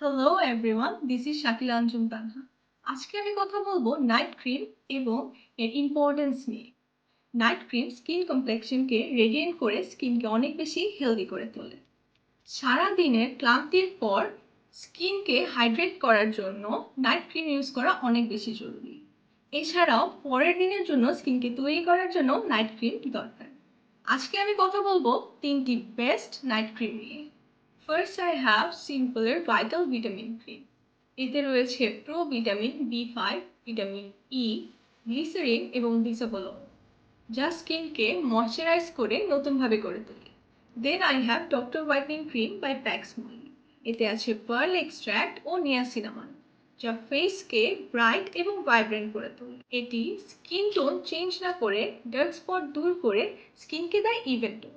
Hello everyone this is Shakil Anjum Tanha আজকে আমি কথা বলব নাইট ক্রিম এবং এর ইম্পর্টেন্স নিয়ে। নাইট ক্রিম স্কিন কমপ্লেকশনকে রেডিয়েন্ট করে স্কিনকে অনেক বেশি হেলদি করে তোলে। সারা দিনের ক্লান্তির পর স্কিনকে হাইড্রেট করার জন্য নাইট ক্রিম ইউজ করা অনেক বেশি জরুরি। এছাড়াও পরের দিনের জন্য স্কিনকে তৈরি করার জন্য নাইট ক্রিম দরকার। আজকে আমি কথা বলব তিনটি বেস্ট নাইট ক্রিম নিয়ে। ফার্স্ট আই হ্যাভ সিম্পলের ভাইটাল ভিটামিন ক্রিম এতে রয়েছে pro vitamin B five vitamin E glycerin এবং বিসাবল যা স্কিনকে ময়শ্চারাইজ করে নতুনভাবে করে তোলে। Then I have doctor whitening cream by Pax Moly এতে আছে পার্ল এক্সট্র্যাক্ট ও নিয়াসিনামান যা ফেসকে ব্রাইট এবং ভাইব্রেন্ট করে তোলে। এটি স্কিন টোন চেঞ্জ না করে ডার্ক স্পট দূর করে স্কিনকে দেয় even tone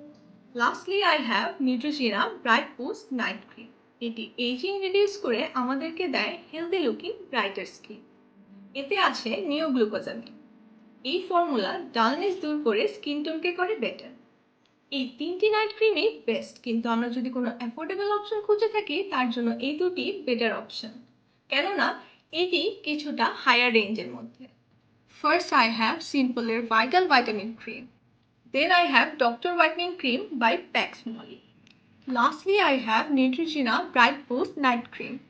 lastly I have Neutrogena bright boost night cream এটি এজিং রিডিউস করে আমাদেরকে দেয় হেলদি লুকিং ব্রাইটার স্কিন এতে আছে নিও গ্লুকোজামিন এই ফর্মুলা ডালনেস দূর করে স্কিন টোনকে করে বেটার এই তিনটি নাইট ক্রিমই বেস্ট কিন্তু আমরা যদি কোনো অ্যাফোর্ডেবল অপশন খুঁজে থাকি, তার জন্য এই দুটি বেটার অপশন কেননা, এটি কিছুটা হায়ার রেঞ্জের মধ্যে। ফার্স্ট আই হ্যাভ সিম্পলের vital vitamin cream Then I have Dr. Whitening Cream by Pax Molly. Lastly, I have Neutrogena Bright Boost Night Cream.